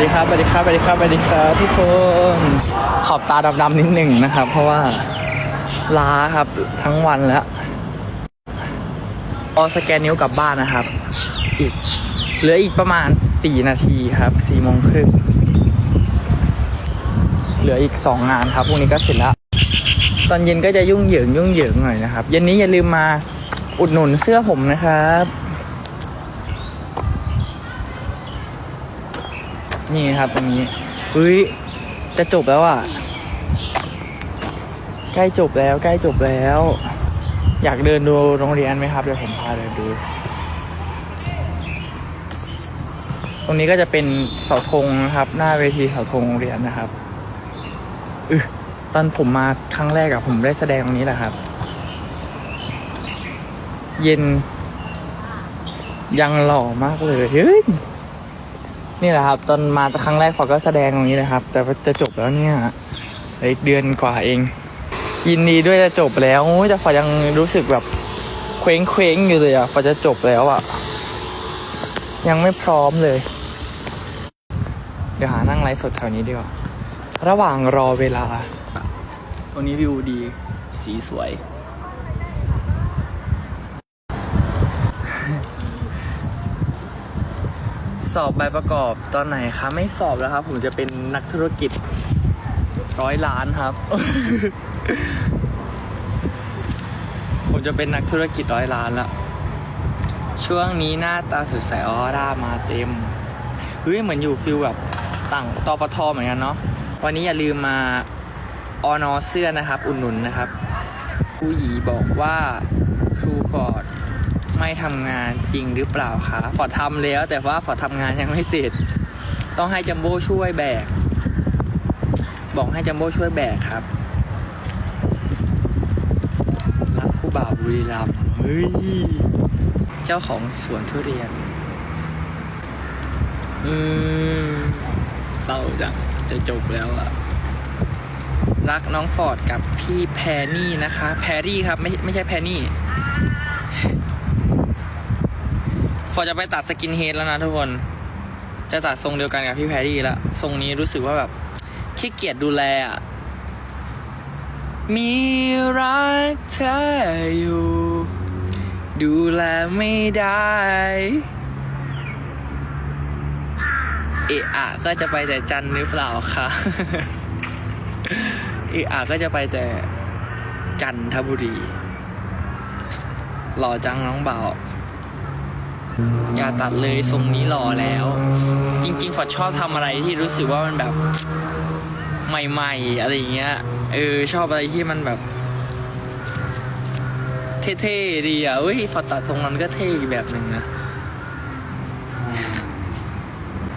วัสดีครับสวัสดีครับสวัสดีครับสวัสดีครับทุกคนขอบตาดำๆนิดหนึ่งนะครับ เพราะว่าล้าครับทั้งวันแล้วพอสแกนนิ้วกลับบ้านนะครับ อีกเหลืออีกประมาณ 4 นาทีครับ4โมงครึ่งเหลืออีก 2 งานครับพรุ่งนี้ก็เสร็จแล้ว ตอนเย็นก็จะยุ่งเหยิงยุ่งเหยิงหน่อยนะครับ เย็นนี้อย่าลืมมาอุดหนุนเสื้อผมนะครับ นี่ครับตรงนี้เฮ้ยจะจบแล้วอะ ใกล้จบแล้ว ใกล้จบแล้ว อยากเดินดูโรงเรียนไหมครับ เดี๋ยวผมพาเดินดู ตรงนี้ก็จะเป็นเสาธงนะครับ หน้าเวทีเสาธงโรงเรียนนะครับอือตอนผมมาครั้งแรกอะผมได้แสดงตรงนี้แหละครับ เย็นยังหล่อมากเลยเฮ้ย นี่แหละครับ ตอนมาครั้งแรกฟอก็แสดงตรงนี้นะครับ แต่ว่าจะจบแล้วเนี่ยอีกเดือนกว่าเอง ยินดีด้วยจะจบแล้วแต่ฟอยังรู้สึกแบบเคว้งเคว้งอยู่เลยอะฟอจะจบแล้วอะ ยังไม่พร้อมเลย เดี๋ยวหานั่งไลฟ์สดแถวนี้ดีกว่าระหว่างรอเวลา ตรงนี้วิวดี สีสวย อบใบประกอบตอนไหนคะไม่สอบแล้วครับ ผมจะเป็นนักธุรกิจร้อยล้านครับ ผมจะเป็นนักธุรกิจร้อยล้านล้วช่วงนี้หน้าตาสดใสออร่ามาเต็มเฮ้ยเหมือนอยู่ฟิลแบบต่างตปทเหมือนกันเนาะวันนี้อย่าลืมมาออนอเสื้อนะครับ อุ่นหนุนนะครับครูหยีบอกว่าครูฟอร์ด ไม่ทำงานจริงหรือเปล่าคะฟอร์ดทำแล้ว แต่ว่าฟอร์ดทำงานยังไม่เสร็จ ต้องให้จัมโบ้ช่วยแบก บอกให้จัมโบ้ช่วยแบกครับรักผู้บ่าวบุรีรัมย์เฮ้ยเจ้าของสวนทุเรียนเอืมเศร้าจังจะจบแล้วอะรักน้องฟอร์ดกับพี่แพรนี่นะคะ แพรรี่ครับ ไม่ไม่ใช่แพรนี่ อจะไปตัดสกินเฮดแล้วนะทุกคน จะตัดทรงเดียวกันกับพี่แพรรี่ละทรงนี้รู้สึกว่าแบบขี้เกียจดูแลอะ มีรักเธออยู่ ดูแลไม่ได้ เอะอะก็จะไปแต่จันหรือเปล่าคะเอะอะก็จะไปแต่จันทบุรีหล่อจังน้องเบา อย่าตัดเลยทรงนี้หล่อแล้ว จริง ๆฟอดชอบทำอะไรที่รู้สึกว่ามันแบบใหม่ ๆ อะไรเงี้ยเออชอบอะไรที่มันแบบ เท่ๆดีอะเอ้ยฟอดตัดทรงนั้นก็เท่อีกแบบหนึ่งนะ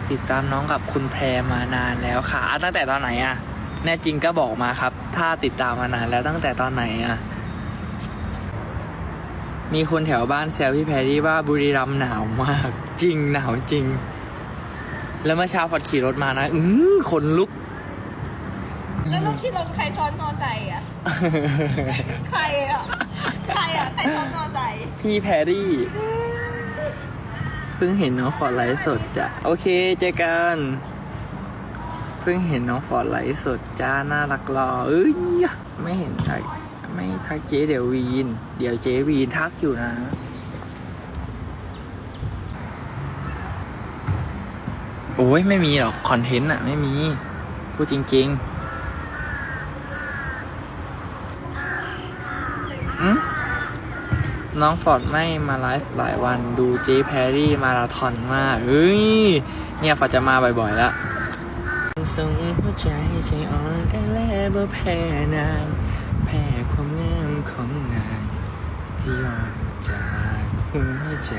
ติดตามน้องกับคุณแพรมานานแล้วค่ะตั้งแต่ตอนไหนอะ แน่จริงก็บอกมาครับ ถ้าติดตามมานานแล้วตั้งแต่ตอนไหนอะ มีคนแถวบ้านแซวพี่แพรรี่ว่าบุรีรัมย์หนาวมาก จริงหนาวจริง แล้วเมื่อเช้าฟอดขี่รถมานะ อือขนลุก แล้วลูกที่รถใครซ้อนมอไซค์อะ ใครอะ ใครอะ ใครซ้อนมอไซค์พี่แพรรี่ เพิ่งเห็นน้องฟอร์ดไลฟ์สดจ้ะ โอเคเจอกัน เพิ่งเห็นน้องฟอร์ดไลฟ์สดจ้าน่ารักรอเอ้ย ไม่เห็นทัก ไม่ทักเจ๊เดี๋ยววีน เดี๋ยวเจ๊วีนทักอยู่นะโอ้ยไม่มีหรอกคอนเทนต์อะไม่มี พูดจริงๆอืมน้องฟอร์ดไม่มาไลฟ์หลายวันดูเจแพรรี่มาราธอนมากเฮ้ย เนี่ยฟอร์ดจะมาบ่อยๆแล้วส่งหัวใจใจอ่อนแอและบ่แพ้นาง ความงามของนางที่ย้อนมาจากหัวใจ